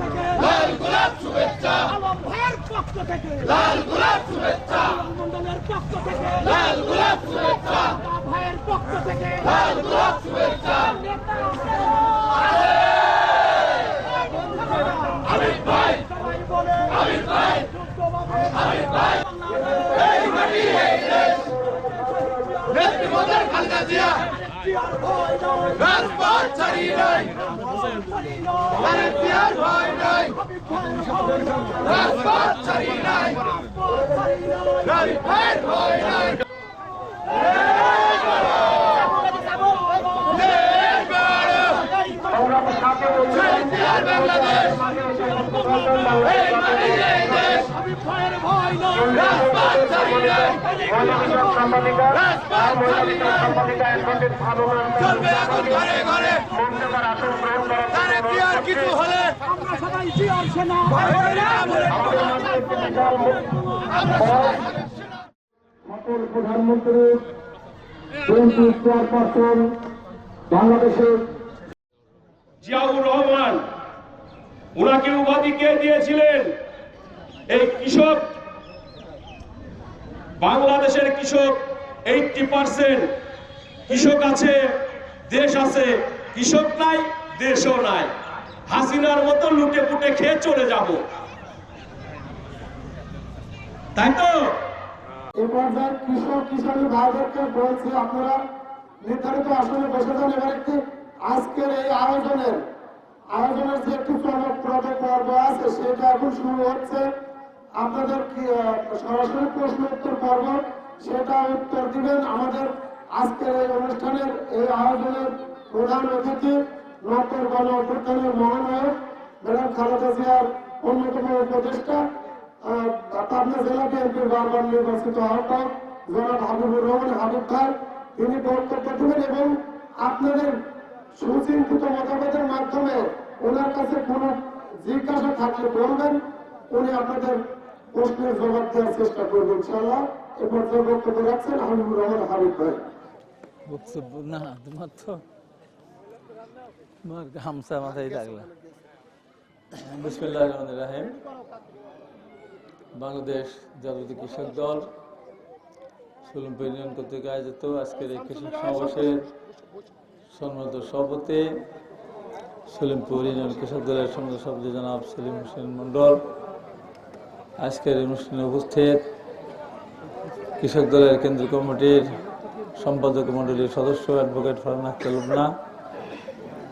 থেকে। লাল গোলাপ শুভেচ্ছা। আলম ভাইয়ের পক্ষ থেকে। লাল গোলাপ শুভেচ্ছা। মন্ডলের পক্ষ থেকে। লাল গোলাপ শুভেচ্ছা। ভাইয়ের পক্ষ থেকে। লাল গোলাপ শুভেচ্ছা। নেতা আমির ভাই। আমির ভাই। আমির ভাই। এই মাটি এই দেশ। নেত্রী মোদের খালেদা জিয়া। জিয়ার ভয় নয় রাজপথ ছাড়িয়ে নাই। ছাড়ি নয় আরে ভয় নাই। রাজপথ ছাড়িয়ে নাই। রাজপথ ছাড়ি ভয় নাই। বাংলাদেশ। এই মাটি এই দেশ। হাবিব ভাইয়ের ভয় নয় রাজপথ ছাড়িয়ে নাই। ঘরে ঘরে তারে জিয়ার কিছু হলে আমরা সবাই জিয়ার সেনা সকল প্রধানমন্ত্রী চেয়ারপারসন বাংলাদেশের জিয়াউর রহমান ওনাকে উপাধি কে দিয়েছিলেন? এই কৃষক বাংলাদেশের কৃষক এইটটি পার্সেন্ট কৃষক আছে, দেশ আছে। কৃষক নাই, দেশও নাই। হাসিনার মতো লুটে পুটে খেয়ে চলে যাব। তাই তো? এ পর্যায়ে কৃষক কিষাণী ভাইদেরকে বলছি আপনারা নির্ধারিত আসনে বসে যান এবার একটি। আজকের এই আয়োজনের আয়োজনের যে একটি চমকপ্রদ পর্ব আছে, সেটা এখন শুরু হচ্ছে। আপনাদের সরাসরি প্রশ্ন উত্তর পর্ব সেটা উত্তর দিবেন আমাদের আজকের এই অনুষ্ঠানের এই আয়োজনের প্রধান অতিথি নব্বই গণ অভ্যুত্থানের মহানায়ক ম্যাডাম খালেদা জিয়ার অন্যতম উপদেষ্টা পাবনা জেলা বিএনপির বারবার নির্বাচিত আহ্বায়ক জনাব হাবিবুর রহমান হাবিব খান তিনি বক্তব্য দেবেন এবং আপনাদের সুচিন্তিত মতামতের মাধ্যমে ওনার কাছে কোনো জিজ্ঞাসা থাকলে বলবেন, উনি আপনাদের প্রশ্নের জবাব দেওয়ার চেষ্টা করবেন ইনশাআল্লাহ। এ পর্যায়ে বক্তব্য রাখছেন হাবিবুর রহমান হাবিব ভাই। বক্তব্য, না, তোমার তো তোমার মাথায় লাগলা। বাংলাদেশ জাতীয় কৃষক দল সুলমপুর ইউনিয়ন কর্তৃক আয়োজিত আজকের এই কৃষক সমাবেশের সম্মানিত সভাপতি সলিমপুর ইউনিয়ন কৃষক দলের সম্মানিত সভাপতি জনাব সেলিম হোসেন মন্ডল আজকের অনুষ্ঠানে উপস্থিত কৃষক দলের কেন্দ্রীয় কমিটির সম্পাদক মণ্ডলীর সদস্য অ্যাডভোকেট ফারহান আক্তার লুবনা,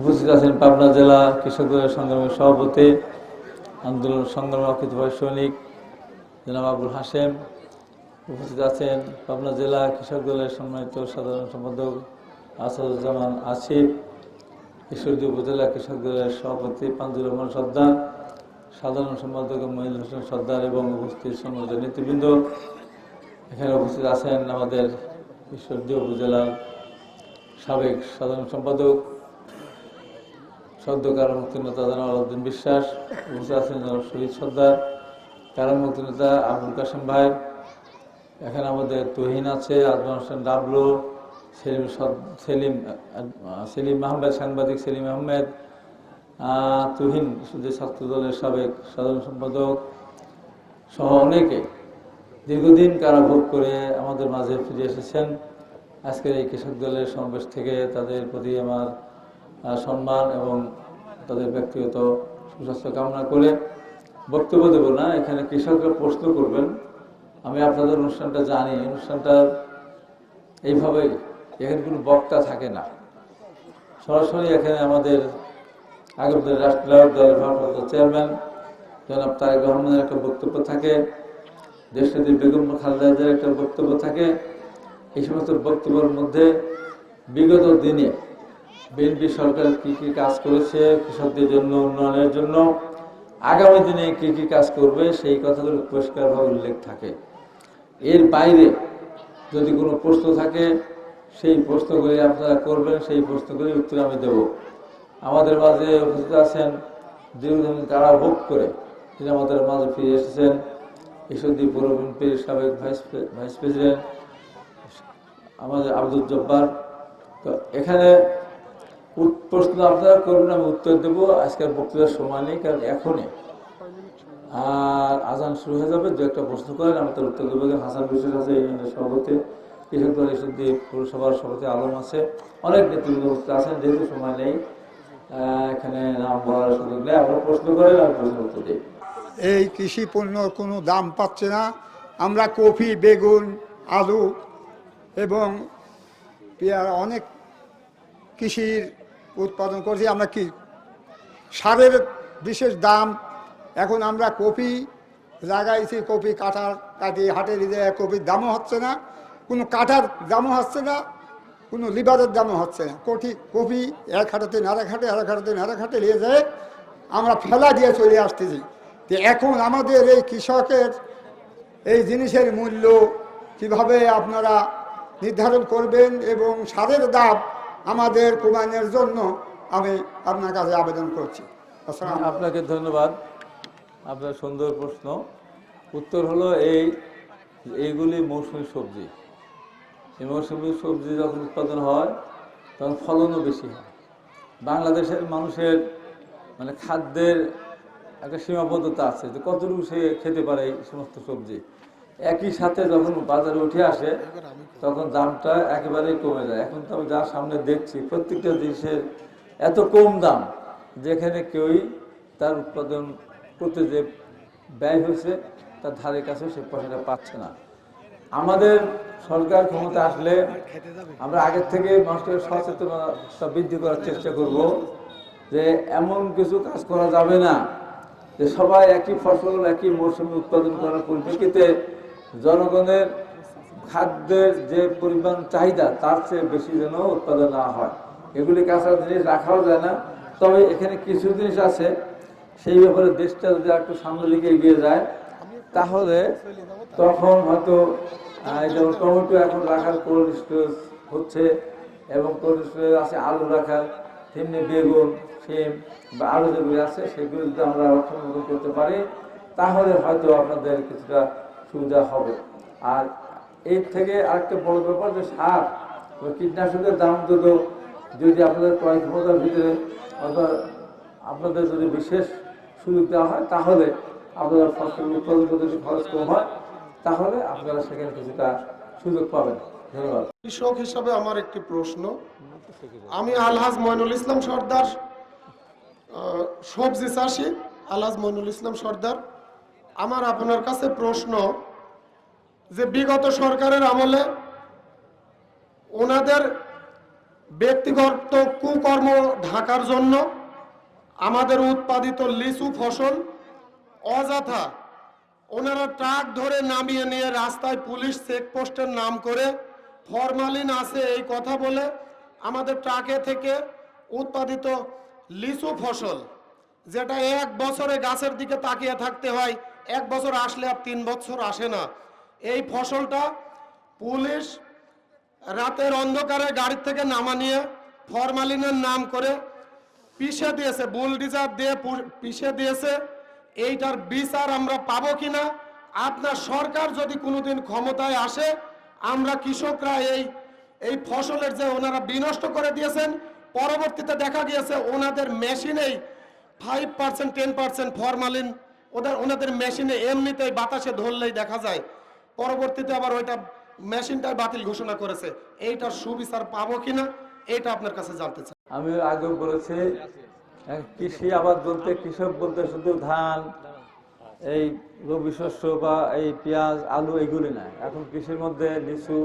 উপস্থিত আছেন পাবনা জেলা কৃষক দলের সংগ্রামের সভাপতি, আন্দোলন সংগ্রাম অকৃতভাবে সৈনিক জনাব আবুল হাসেম উপস্থিত আছেন পাবনা জেলা কৃষক দলের সম্মানিত সাধারণ সম্পাদক আসাদুজ্জামান আসিফ, ঈশ্বরদী উপজেলা কৃষক দলের সভাপতি পাঞ্জুর রহমান সর্দার সাধারণ সম্পাদক মহিল হোসেন সর্দার এবং উপস্থিত সম্মানিত নেতৃবৃন্দ। এখানে উপস্থিত আছেন আমাদের ঈশ্বরদী উপজেলার সাবেক সাধারণ সম্পাদক সদ্য কারণ মুক্তিনেতা জানাল উদ্দিন বিশ্বাস উপস্থিত আছেন জনাব শহীদ সর্দার কারণ মুক্তিনেতা আবুল কাসেম ভাই এখানে আমাদের তুহিন আছে আজমান হোসেন ডাবলু সেলিম সেলিম সেলিম আহমেদ সাংবাদিক সেলিম আহমেদ আহ, তুহিন সুদী ছাত্র দলের সাবেক সাধারণ সম্পাদক সহ অনেকে দীর্ঘদিন কারাভোগ করে আমাদের মাঝে ফিরে এসেছেন। আজকের এই কৃষক দলের সমাবেশ থেকে তাদের প্রতি আমার সম্মান এবং তাদের ব্যক্তিগত সুস্বাস্থ্য কামনা করে বক্তব্য দেব না। এখানে কৃষকরা প্রশ্ন করবেন। আমি আপনাদের অনুষ্ঠানটা জানি। অনুষ্ঠানটা এইভাবে এখানে কোনো বক্তা থাকে না। সরাসরি এখানে আমাদের আগের রাষ্ট্রীয় দলের ভারপ্রাপ্ত চেয়ারম্যান জনাব তারেক রহমানের একটা বক্তব্য থাকে। দেশনেত্রী বেগম খালেদা জিয়ার একটা বক্তব্য থাকে। এই সমস্ত বক্তব্যের মধ্যে বিগত দিনে বিএনপি সরকার কি কি কাজ করেছে, কৃষকদের জন্য, উন্নয়নের জন্য, আগামী দিনে কি কি কাজ করবে, সেই কথাগুলো পরিষ্কারভাবে উল্লেখ থাকে। এর বাইরে যদি কোনো প্রশ্ন থাকে, সেই প্রশ্নগুলি আপনারা করবেন, সেই প্রশ্নগুলি উত্তর আমি দেব। আমাদের মাঝে উপস্থিত আছেন দীর্ঘদিন কারা ভোগ করে তিনি আমাদের মাঝে ফিরে এসেছেন। ঈশ্বরদী পৌর বিএনপির সাবেক ভাইস ভাইস প্রেসিডেন্ট আমাদের আব্দুল জব্বার। তো এখানে প্রশ্ন আপনারা করবেন, আমি উত্তর দেবো। আজকের বক্তৃতার সময় নেই, কারণ এখনই। আর আজান শুরু হয়ে যাবে, দু একটা প্রশ্ন করেন, আমি তার উত্তর দেবো। হাসান বিশেষ আছে ইউনিয়নের সভাপতি। কৃষক দল পৌরসভার সভাপতি আলম আছে। অনেক নেতৃবৃন্দ আছেন, যেহেতু সময় নেই। এখানে নাম বলার সুযোগ নেই আপনারা প্রশ্ন আমি প্রশ্ন উত্তর দিই। এই কৃষি পণ্যর কোনো দাম পাচ্ছে না। আমরা কফি, বেগুন, আলু এবং পেয়ারা অনেক কৃষির উৎপাদন করছি। আমরা কি সারের বিশেষ দাম? এখন আমরা কপি লাগাইছি কপি কাটার কাটি হাটে দিতে কপির দামও হচ্ছে না, কোনো কাটার দামও হচ্ছে না। কোনো লিভারের দামও হচ্ছে না। কটি কপি এক হাটাতে নারেক হাটে আরেক হাটাতে নারেক হাটে নিয়ে যায় আমরা ফেলা দিয়ে চলে আসতেছি। যে এখন আমাদের এই কৃষকের এই জিনিসের মূল্য কীভাবে আপনারা নির্ধারণ করবেন এবং সারের দাম আমাদের কমানোর জন্য আমি আপনার কাছে আবেদন করছি। আপনাকে ধন্যবাদ। আপনার সুন্দর প্রশ্ন। উত্তর হলো এই, এইগুলি মৌসুমি সবজি। এই মৌসুমি সবজি যখন উৎপাদন হয়, তখন ফলনও বেশি হয়। বাংলাদেশের মানুষের মানে খাদ্যের একটা সীমাবদ্ধতা আছে যে কতটুকু সে খেতে পারে এই সমস্ত সবজি। একই সাথে যখন বাজারে উঠে আসে, তখন দামটা একেবারেই কমে যায়। এখন তো আমি যার সামনে দেখছি, প্রত্যেকটা জিনিসের এত কম দাম, যেখানে কেউই তার উৎপাদন করতে যে ব্যয় হয়েছে, তার ধারে কাছে সে পয়সাটা পাচ্ছে না। আমাদের সরকার ক্ষমতা আসলে আমরা আগের থেকে মানুষের সচেতনতা বৃদ্ধি করার চেষ্টা করব যে এমন কিছু কাজ করা যাবে না, যে সবাই একই ফসল, একই মৌসুমে উৎপাদন করার পরিপ্রেক্ষিতে জনগণের খাদ্যের যে পরিমাণ চাহিদা, তার চেয়ে বেশি যেন উৎপাদন না হয়। এগুলি কাঁচা জিনিস রাখাও যায় না। তবে এখানে কিছু জিনিস আছে, সেই ব্যাপারে দেশটা যদি একটু সামনের দিকে এগিয়ে যায়, তাহলে তখন হয়তো যেমন টমেটো এখন রাখার কোল্ড স্টোরেজ হচ্ছে এবং কোল্ড স্টোরেজ আছে আলু রাখার, তেমনি বেগুন সিম বা আলু যেগুলি আছে সেগুলো যদি আমরা রক্ষণাবেক্ষণ করতে পারি, তাহলে হয়তো আপনাদের কিছুটা সুবিধা হবে। আর এর থেকে আরেকটা বড় ব্যাপার যে সার কীটনাশকের দাম যদি যদি আপনাদের ক্রয় ক্ষমতার ভিতরে অথবা আপনাদের যদি বিশেষ সুযোগ দেওয়া হয়, তাহলে আপনারা ফসল উৎপাদন করতে খরচ কম হয় তাহলে আপনারা সেখানে কিছুটা সুযোগ পাবেন। ধন্যবাদ। কৃষক হিসাবে আমার একটি প্রশ্ন। আমি আলহাজ মইনুল ইসলাম সর্দার সবজি চাষি আলহাজ মইনুল ইসলাম সর্দার। আমার আপনার কাছে প্রশ্ন যে বিগত সরকারের আমলে ওনাদের ব্যক্তিগত কুকর্ম ঢাকার জন্য আমাদের উৎপাদিত লিচু ফসল অযথা ওনারা ট্রাক ধরে নামিয়ে নিয়ে রাস্তায় পুলিশ চেকপোস্টের নাম করে ফরমালিন আছে এই কথা বলে আমাদের ট্রাকে থেকে উৎপাদিত লিচু ফসল, যেটা এক বছরে গাছের দিকে তাকিয়ে থাকতে হয়, এক বছর আসলে আর তিন বছর আসে না। এই ফসলটা পুলিশ রাতের অন্ধকারে গাড়ির থেকে নামা নিয়ে ফরমালিনের নাম করে পিষে দিয়েছে, বুলডিজার দিয়ে পিষে দিয়েছে। এইটার বিচার আমরা পাবো কিনা? আপনার সরকার যদি কোনোদিন ক্ষমতায় আসে, আমরা কৃষকরা এই এই ফসলের যে ওনারা বিনষ্ট করে দিয়েছেন, পরবর্তীতে দেখা গিয়েছে ওনাদের মেশিনেই five percent ten percent formalin ওদের, ওনাদের মেশিনে এমনিতেই বাতাসে ধরলেই দেখা যায়। পরবর্তীতে আবার ওইটা মেশিনটাই বাতিল ঘোষণা করেছে। এইটার সুবিচার পাবো কিনা এটা আপনার কাছে জানতে চাই। আমি আগে বলেছি কৃষি আবাদ বলতে, কৃষক বলতে শুধু ধান, এই রবি শস্য বা এই পেঁয়াজ, আলু এগুলি না। এখন কৃষির মধ্যে লিচু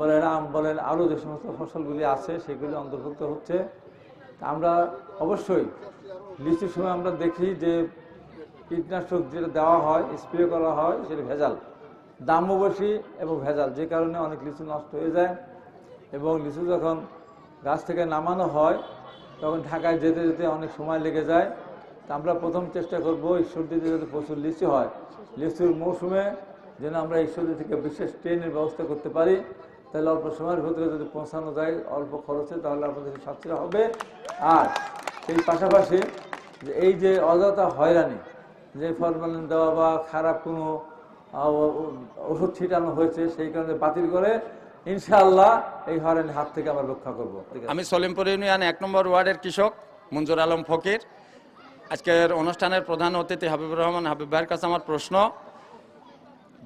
বলেন, আম বলেন, আলু যে সমস্ত ফসলগুলি আছে, সেগুলি অন্তর্ভুক্ত হচ্ছে। আমরা অবশ্যই লিচুর সময় আমরা দেখি যে কীটনাশক যেটা দেওয়া হয়, স্প্রে করা হয়, সেটা ভেজাল। দামও বেশি এবং ভেজাল, যে কারণে অনেক লিচু নষ্ট হয়ে যায়। এবং লিচু যখন গাছ থেকে নামানো হয় তখন ঢাকায় যেতে যেতে অনেক সময় লেগে যায়। তা আমরা প্রথম চেষ্টা করব ঈশ্বরদীতে যদি প্রচুর লিচু হয়। লিচুর মৌসুমে যেন আমরা ঈশ্বরদী থেকে বিশেষ ট্রেনের ব্যবস্থা করতে পারি। তাহলে অল্প সময়ের ভিতরে যদি পৌঁছানো যায় অল্প খরচে, তাহলে আমাদের সাশ্রয় হবে। আর সেই পাশাপাশি যে এই যে অযথা হয়রানি, যে ফরমালিন দেওয়া বা খারাপ কোনো ওষুধ ছিটানো হয়েছে, সেই কারণে বাতিল করে ইনশাআল্লাহ এই হরেনের হাত থেকে আমরা রক্ষা করব। আমি সলিমপুর ইউনিয়ন এক নম্বর ওয়ার্ডের কৃষক, মঞ্জুর আলম ফকির। আজকের অনুষ্ঠানের প্রধান অতিথি হাবিবুর রহমান। হাবিব ভাইয়ের কাছে আমার প্রশ্ন।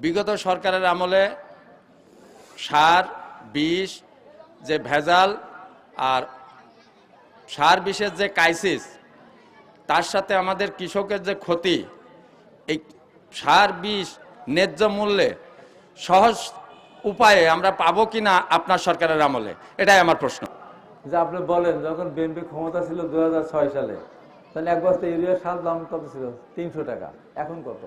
বিগত সরকারের আমলে সার, বিষ যে ভেজাল আর সার বিষের যে ক্রাইসিস তার সাথে আমাদের কৃষকের যে ক্ষতি, এই সার, বিষ ন্যায্য মূল্যে সহজ উপায়ে আমরা পাবো কিনা আপনার সরকারের আমলে? এটাই আমার প্রশ্ন। যে আপনি বলেন, যখন বিএনপি ক্ষমতা ছিল দু হাজার ছয় সালে, তাহলে এক বস্তা ইউরিয়ার সার দাম কত ছিল? তিনশো টাকা। এখন কত?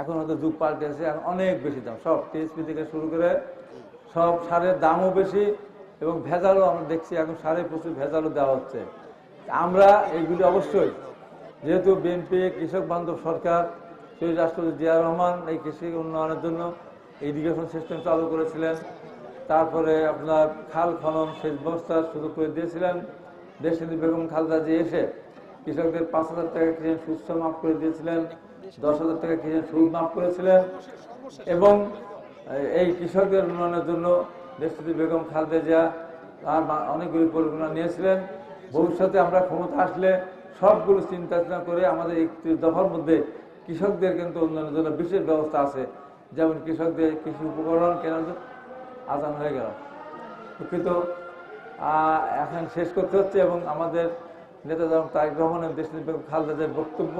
এখন হয়তো যুগ পাল্টেছে, এখন অনেক বেশি দাম। সব টিএসপি থেকে শুরু করে সব সারের দামও বেশি এবং ভেজালও আমরা দেখছি, এখন সারে প্রচুর ভেজালও দেওয়া হচ্ছে। আমরা এইগুলি অবশ্যই, যেহেতু বিএনপি কৃষক বান্ধব সরকার শহীদ রাষ্ট্রপতি জিয়া রহমান, এই কৃষি উন্নয়নের জন্য ইরিগেশন সিস্টেম চালু করেছিলেন। তারপরে আপনার খাল খনন সেচ ব্যবস্থা শুরু করে দিয়েছিলেন। দেশনীতি বেগম খালদা যে এসে কৃষকদের পাঁচ হাজার টাকা কিনে সুস্থ মাফ করে দিয়েছিলেন, দশ হাজার টাকা কিনে সুদ মাফ করেছিলেন এবং এই কৃষকদের উন্নয়নের জন্য দেশনীতি বেগম খালদা জিয়া তার অনেকগুলি পরিকল্পনা নিয়েছিলেন। ভবিষ্যতে আমরা ক্ষমতা আসলে সবগুলো চিন্তা করে আমাদের একত্রিশ দফার মধ্যে কৃষকদের কিন্তু উন্নয়নের জন্য বিশেষ ব্যবস্থা আছে। যেমন কৃষকদের কৃষি উপকরণ কেনার জন্য আজান হয়ে গেল। দুঃখিত। এখন শেষ করতে হচ্ছে এবং আমাদের নেতা যেমন তারেক রহমানের দেশ খালদাদের বক্তব্য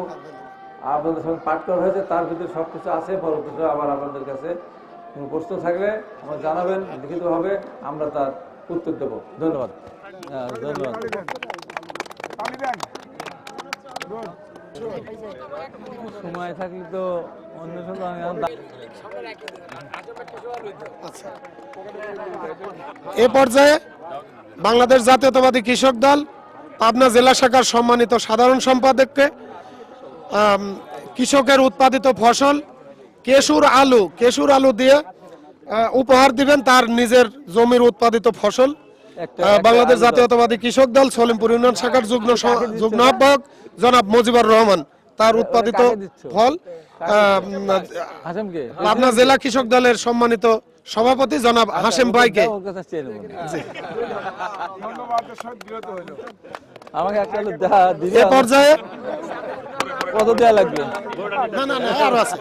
আপনাদের সঙ্গে পাঠ করা হয়েছে তার ভিতরে সব কিছু আছে পরবর্তীতে আবার আপনাদের কাছে কোনো প্রশ্ন থাকলে আমার জানাবেন লিখিতভাবে আমরা তার উত্তর দেবো। ধন্যবাদ। হ্যাঁ, ধন্যবাদ। সময় থাকলে তো অন্য সময় আমি এ পর্যায়ে বাংলাদেশ জাতীয়তাবাদী কৃষক দল পাবনা জেলা শাখার সম্মানিত সাধারণ সম্পাদককে কৃষকের উৎপাদিত ফসল কেশুর আলু কেশুর আলু দিয়ে উপহার দিবেন তার নিজের জমির উৎপাদিত ফসল। বাংলাদেশ জাতীয়তাবাদী কৃষক দল সলিমপুর ইউনিয়ন শাখার যুগ্ম যুগ্ম আহ্বায়ক জনাব মুজিবুর রহমান। তার উৎপাদিত ফল আহ, পাবনা জেলা কৃষক দলের সম্মানিত সভাপতি জনাব হাসেম ভাইকে। এ পর্যায়ে কত দেওয়া লাগবে? না না না আরও আছে।